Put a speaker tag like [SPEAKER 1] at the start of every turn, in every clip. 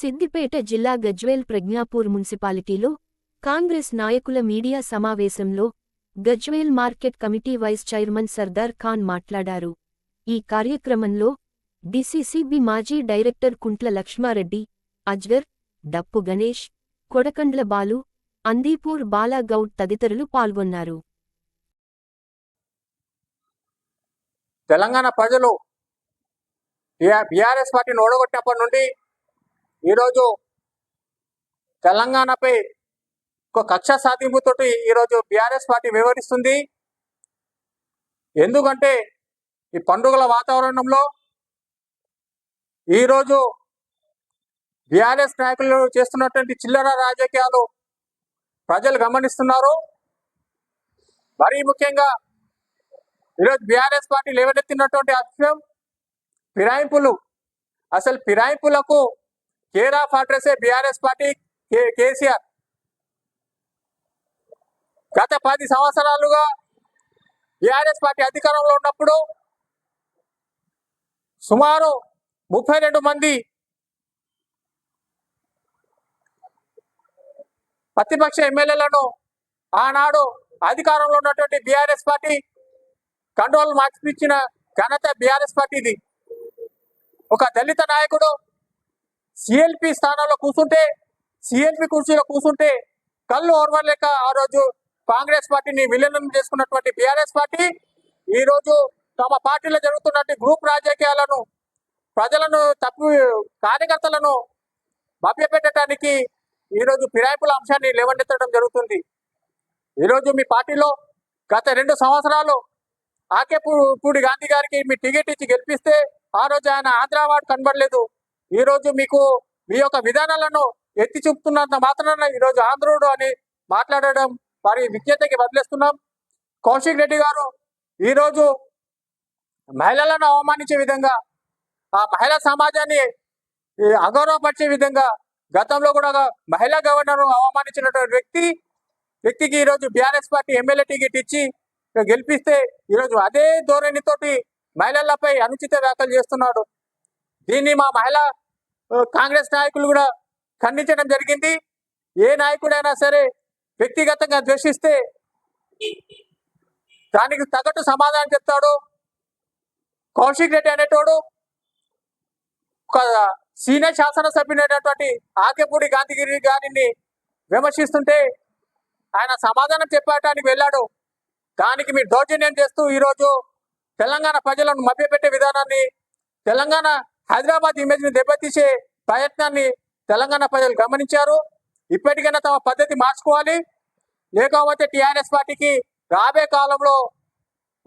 [SPEAKER 1] సిద్దిపేట జిల్లా గజ్వేల్ ప్రజ్ఞాపూర్ మున్సిపాలిటీలో కాంగ్రెస్ నాయకుల మీడియా సమావేశంలో Gajwel market committee vice chairman Sardar Khan మాట్లాడారు. ఈ కార్యక్రమంలో డిసిసిబి మాజీ డైరెక్టర్ కుంట్ల లక్ష్మారెడ్డి అజ్గర్ డప్పు గణేష్ కొడకండ్ల బాలు అందీపూర్ బాలాగౌడ్ తదితరులు పాల్గొన్నారు.
[SPEAKER 2] తెలంగాణ ప్రజలు బీఆర్ఎస్ పార్టీని ఓడగొట్టినప్పటి నుండి ఈరోజు తెలంగాణపై ఒక కక్ష సాధింపుతోటి ఈరోజు బీఆర్ఎస్ పార్టీ వివరిస్తుంది ఎందుకంటే ఈ పండుగల వాతావరణంలో ఈరోజు బీఆర్ఎస్ నాయకులు చేస్తున్నటువంటి చిల్లర రాజకీయాలు ప్రజలు గమనిస్తున్నారు. మరీ ముఖ్యంగా ఈరోజు బీఆర్ఎస్ పార్టీ లేవనెత్తినటువంటి అంశం ఫిరాయింపులు అసలు ఫిరాయింపులకు కేర్ ఆఫ్ అడ్రసే బీఆర్ఎస్ పార్టీ కే- కేసీఆర్. గత పది సంవత్సరాలుగా బీఆర్ఎస్ పార్టీ అధికారంలో ఉన్నప్పుడు సుమారు ముప్పై రెండు మంది ప్రతిపక్ష ఎమ్మెల్యేలను ఆనాడు అధికారంలో ఉన్నటువంటి బీఆర్ఎస్ పార్టీ కంట్రోల్ మార్చిపించిన ఘనత బీఆర్ఎస్ పార్టీది. ఒక దళిత నాయకుడు సిఎల్పి స్థానంలో కూర్చుంటే సిఎల్పి కుర్చీలో కూర్చుంటే కళ్ళు ఓర్వలేక ఆ రోజు కాంగ్రెస్ పార్టీని విలీనం చేసుకున్నటువంటి బీఆర్ఎస్ పార్టీ ఈ రోజు తమ పార్టీలో జరుగుతున్నటువంటి గ్రూప్ రాజకీయాలను ప్రజలను తప్పు కార్యకర్తలను మభ్యపెట్టడానికి ఈరోజు ఫిరాయింపుల అంశాన్ని లేవనెత్తడం జరుగుతుంది. ఈరోజు మీ పార్టీలో గత రెండు సంవత్సరాలు ఆకేపూడి గాంధీ గారికి మీ టికెట్ ఇచ్చి గెలిపిస్తే ఆ రోజు ఆయన ఆంధ్రావాడ్ కనబడలేదు. ఈ రోజు మీకు మీ యొక్క విధానాలను ఎత్తి చూపుతున్నంత మాత్రాన ఈ రోజు ఆంధ్రుడు అని మాట్లాడడం వారి విజ్ఞతకి వదిలేస్తున్నాం. కౌశిక్ రెడ్డి గారు ఈరోజు మహిళలను అవమానించే విధంగా ఆ మహిళా సమాజాన్ని ఈ అగౌరవపరిచే విధంగా గతంలో కూడా మహిళా గవర్నర్ అవమానించినటువంటి వ్యక్తి వ్యక్తికి ఈరోజు బీఆర్ఎస్ పార్టీ ఎమ్మెల్యే టికెట్ ఇచ్చి గెలిపిస్తే ఈరోజు అదే ధోరణితోటి మహిళలపై అనుచిత వ్యాఖ్యలు చేస్తున్నాడు. దీన్ని మా మహిళా కాంగ్రెస్ నాయకులు కూడా ఖండించడం జరిగింది. ఏ నాయకుడైనా సరే వ్యక్తిగతంగా ద్వేషిస్తే దానికి తగ్గట్టు సమాధానం చెప్తాడు. కౌశిక్ రెడ్డి అనేటోడు ఒక సీనియర్ శాసనసభ్యుడైనటువంటి ఆకేపూడి గాంధీగిరి గారిని విమర్శిస్తుంటే ఆయన సమాధానం చెప్పడానికి వెళ్ళాడు. దానికి మీరు దౌర్జన్యం చేస్తూ ఈరోజు తెలంగాణ ప్రజలను మభ్యపెట్టే విధానాన్ని తెలంగాణ హైదరాబాద్ ఇమేజ్ని దెబ్బతీసే ప్రయత్నాన్ని తెలంగాణ ప్రజలు గమనించారు. ఇప్పటికైనా తమ పద్ధతి మార్చుకోవాలి. లేకపోతే టిఆర్ఎస్ పార్టీకి రాబే కాలంలో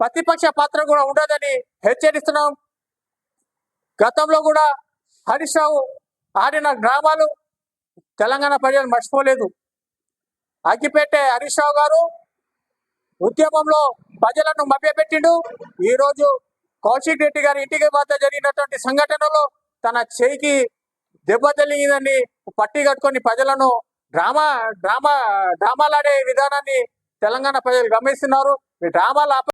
[SPEAKER 2] ప్రతిపక్ష పాత్ర కూడా ఉండదని హెచ్చరిస్తున్నాం. గతంలో కూడా హరీష్ రావు ఆడిన డ్రామాలు తెలంగాణ ప్రజలు మర్చిపోలేదు. అగ్గిపెట్టే హరీష్ రావు గారు ఉద్యమంలో ప్రజలను మభ్యపెట్టిండు. ఈ రోజు కౌశిక్ రెడ్డి గారి ఇంటికి వద్ద జరిగినటువంటి సంఘటనలో తన చేయికి దెబ్బ తగిలిందని పట్టి కట్టుకొని ప్రజలను డ్రామా డ్రామా డ్రామాలాడే విధానాన్ని తెలంగాణ ప్రజలు గమనిస్తున్నారు. ఈ డ్రామాలు